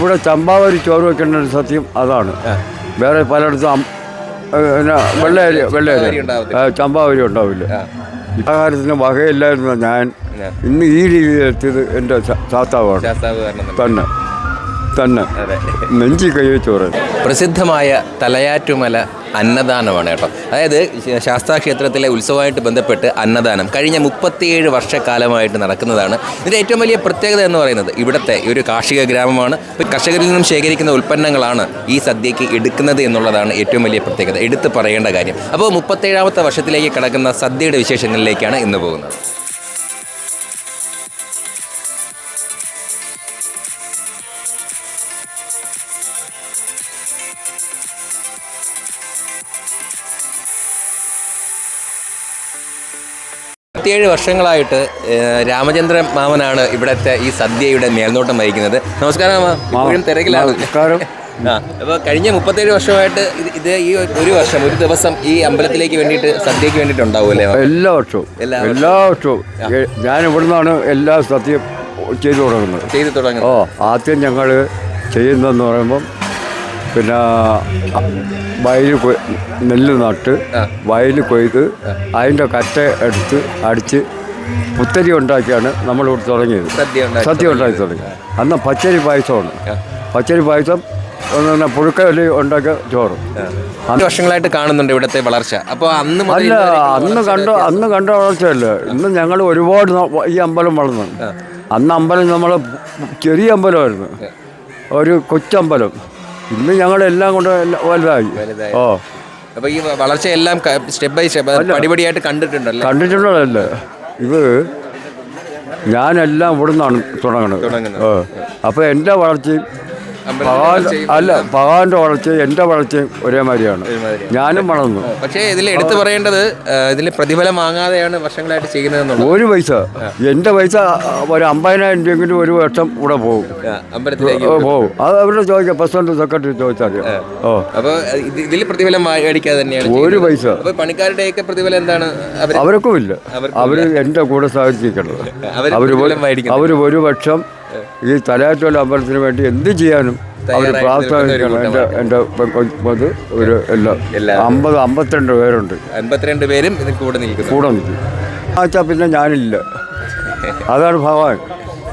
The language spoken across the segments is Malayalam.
ഇവിടെ ചമ്പാവരി ചോറ് വെക്കേണ്ട ഒരു സത്യം അതാണ്. വേറെ പലയിടത്തും പിന്നെ വെള്ളയരി വെള്ളയരി ചമ്പാവരി ഉണ്ടാവില്ല. ആഹാരത്തിന് വകയില്ലായിരുന്ന ഞാൻ. ഇന്ന് ഈ രീതിയിൽ എത്തിയത് എന്റെ ശാസ്താവാണ് തന്നെ. തന്നെ. നെഞ്ചി കൈ ചോറ് പ്രസിദ്ധമായ തലയാറ്റുമല അന്നദാനമാണ് കേട്ടോ. അതായത് ശാസ്താ ക്ഷേത്രത്തിലെ ഉത്സവമായിട്ട് ബന്ധപ്പെട്ട് അന്നദാനം കഴിഞ്ഞ മുപ്പത്തിയേഴ് വർഷക്കാലമായിട്ട് നടക്കുന്നതാണ്. ഇതിന്റെ ഏറ്റവും വലിയ പ്രത്യേകത എന്ന് പറയുന്നത് ഇവിടുത്തെ ഈ ഒരു കാർഷിക ഗ്രാമമാണ്. കർഷകരിൽ നിന്നും ശേഖരിക്കുന്ന ഉൽപ്പന്നങ്ങളാണ് ഈ സദ്യയ്ക്ക് എടുക്കുന്നത് എന്നുള്ളതാണ് ഏറ്റവും വലിയ പ്രത്യേകത. എടുത്തു പറയേണ്ട കാര്യം. അപ്പോൾ മുപ്പത്തേഴാമത്തെ വർഷത്തിലേക്ക് കടക്കുന്ന സദ്യയുടെ വിശേഷങ്ങളിലേക്കാണ് ഇന്ന് പോകുന്നത്. മുപ്പത്തിയേഴ് വർഷങ്ങളായിട്ട് രാമചന്ദ്രൻ മാമനാണ് ഇവിടുത്തെ ഈ സദ്യയുടെ മേൽനോട്ടം വഹിക്കുന്നത്. നമസ്കാരം മാമ. ഇപ്പോഴും തിരക്കിലാണ്. ആ അപ്പോൾ കഴിഞ്ഞ മുപ്പത്തേഴ് വർഷമായിട്ട് ഇത് ഇത് ഈ ഒരു വർഷം ഒരു ദിവസം ഈ അമ്പലത്തിലേക്ക് വേണ്ടിയിട്ട് സദ്യയ്ക്ക് വേണ്ടിയിട്ട് ഉണ്ടാവുമല്ലേ? എല്ലാ വർഷവും. എല്ലാ എല്ലാ വർഷവും. ഞാൻ ഇവിടുന്നാണ് എല്ലാ സദ്യയും ചെയ്തു തുടങ്ങുന്നത്. ചെയ്തു തുടങ്ങുന്നത്. ഓ ആദ്യം ഞങ്ങൾ ചെയ്യുന്നതെന്ന് പറയുമ്പം പിന്നെ വയൽ നെല്ല് നട്ട്. വയൽ കൊയ്ത് അതിന്റെ കറ്റ എടുത്ത് അടിച്ച് പുത്തരി ഉണ്ടാക്കിയാണ് നമ്മളിവിടെ തുടങ്ങിയത്. സദ്യ ഉണ്ടാക്കി തുടങ്ങി അന്ന് പച്ചരി പായസമാണ്. പച്ചരി പായസം പിന്നെ പുഴുക്കലി ഉണ്ടാക്കിയ ചോറ്. അഞ്ച് വർഷങ്ങളായിട്ട് കാണുന്നുണ്ട് ഇവിടുത്തെ വളർച്ച. അപ്പോൾ അന്ന് അല്ല അന്ന് കണ്ട അന്ന് കണ്ട വളർച്ചയല്ല. ഇന്ന് ഞങ്ങൾ ഒരുപാട് ഈ അമ്പലം വളർന്നു. അന്ന് അമ്പലം നമ്മൾ ചെറിയ അമ്പലമായിരുന്നു. ഒരു കൊച്ചമ്പലം. ഇന്ന് ഞങ്ങളെല്ലാം കൊണ്ട് എല്ലാം വലുതായി. വലുതായി. ഓ. അപ്പോൾ ഈ വളർച്ച എല്ലാം സ്റ്റെപ്പ് ബൈ സ്റ്റെപ്പ് പടിപടിയായിട്ട് കണ്ടിട്ടുണ്ടല്ലോ? കണ്ടിട്ടുണ്ടല്ലോ ഇത് ഞാനെല്ലാം ഇവിടെ നിന്നാണ് തുടങ്ങുന്നത്. അപ്പൊ എന്റെ അപ്പോൾ എന്റെ വളർച്ചയും ഭഗവാൻ അല്ല ഭഗവാന്റെ വളർച്ചയും എന്റെ വളർച്ചയും ഒരേ മാതിരിയാണ് ഞാനും വളർന്നു. പക്ഷേ ഇതിൽ എടുത്തു പറയേണ്ടത് ഇതിൽ പ്രതിഫലം വാങ്ങാതെയാണ് വർഷങ്ങളായിട്ട് ചെയ്യുന്നത് ഒരു പൈസ. എന്റെ പൈസ ഒരു അമ്പതിനായിരം രൂപയെങ്കിലും ഒരു വർഷം ഇവിടെ പോകും. പോകും. അത് അവരുടെ ചോദിക്കാം. പ്രസിഡന്റ് സെക്രട്ടറി ചോദിച്ചാൽ ഓ. അപ്പോൾ ഇതിൽ പ്രതിഫലം മേടിക്കാതെ തന്നെയാണ് ഒരു പൈസ. പണിക്കാരുടെയൊക്കെ പ്രതിഫലം എന്താണ്? അവർ അവർക്കും ഇല്ല. അവർ അവർ എന്റെ കൂടെ സഹകരിച്ചിരിക്കുന്നത് അവർ. അവർ ഒരു പക്ഷം ഈ തലയാറ്റോല അമ്പലത്തിന് വേണ്ടി എന്ത് ചെയ്യാനും അവർ പ്രാർത്ഥന എന്റെ എന്റെ ഇത് ഒരു എല്ലാം. അമ്പത് അമ്പത്തിരണ്ട് പേരുണ്ട്. അൻപത്തിരണ്ട് പേരും ഇതിൽ കൂടെ നിൽക്കുന്നു. കൂടെ നിൽക്കും ആച്ചാൽ പിന്നെ ഞാനില്ല. അതാണ് ഭഗവാൻ.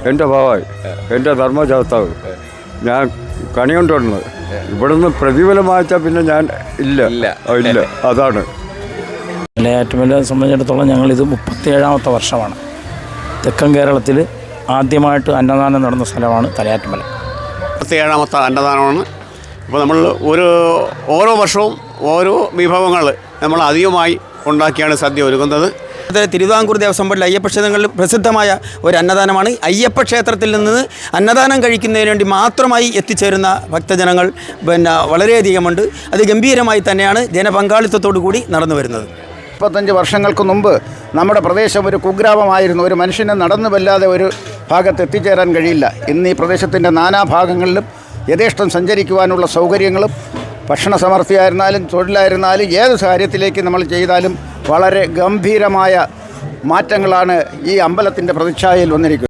എന്റെ ഭഗവാൻ. എന്റെ ധർമ്മശാസ്താവ്. ഞാൻ കണി കണികൊണ്ടുവരുന്നത് ഇവിടുന്ന് പ്രതിഫലം വായിച്ചാൽ പിന്നെ ഞാൻ ഇല്ല. ഇല്ല. അതാണ്. ഞങ്ങൾ സംബന്ധിച്ചിടത്തോളം ഞങ്ങളിത് മുപ്പത്തിയേഴാമത്തെ വർഷമാണ്. തെക്കൻ കേരളത്തിൽ ആദ്യമായിട്ട് അന്നദാനം നടന്ന സ്ഥലമാണ് തലയാറ്റുമല. പത്തിയേഴാമത്തെ അന്നദാനമാണ്. അപ്പോൾ നമ്മൾ ഒരു ഓരോ വർഷവും ഓരോ വിഭവങ്ങൾ നമ്മൾ അധികമായി ഉണ്ടാക്കിയാണ് സദ്യ ഒരുക്കുന്നത്. തിരുവിതാംകൂർ ദേവസ്വം ബോർഡിലെ അയ്യപ്പ ക്ഷേത്രങ്ങളിൽ പ്രസിദ്ധമായ ഒരു അന്നദാനമാണ്. അയ്യപ്പ ക്ഷേത്രത്തിൽ നിന്ന് അന്നദാനം കഴിക്കുന്നതിന് വേണ്ടി മാത്രമായി എത്തിച്ചേരുന്ന ഭക്തജനങ്ങൾ പിന്നെ വളരെയധികമുണ്ട്. അത് ഗംഭീരമായി തന്നെയാണ് ജനപങ്കാളിത്തത്തോടു കൂടി നടന്നു വരുന്നത് മുപ്പത്തഞ്ച് വർഷങ്ങൾക്ക് മുമ്പ് നമ്മുടെ പ്രദേശം ഒരു കുഗ്രാമമായിരുന്നു. ഒരു മനുഷ്യനെ നടന്നു വല്ലാതെ ഒരു ഭാഗത്ത് എത്തിച്ചേരാൻ കഴിയില്ല. ഇന്ന് ഈ പ്രദേശത്തിന്റെ നാനാഭാഗങ്ങളിലും യഥേഷ്ടം സഞ്ചരിക്കുവാനുള്ള സൗകര്യങ്ങളും ഭക്ഷണ സമർത്ഥിയായിരുന്നാലും തൊഴിലായിരുന്നാലും ഏത് കാര്യത്തിലേക്ക് നമ്മൾ ചെയ്താലും വളരെ ഗംഭീരമായ മാറ്റങ്ങളാണ് ഈ അമ്പലത്തിന്റെ പ്രതിച്ഛായയിൽ വന്നിരിക്കുന്നത്.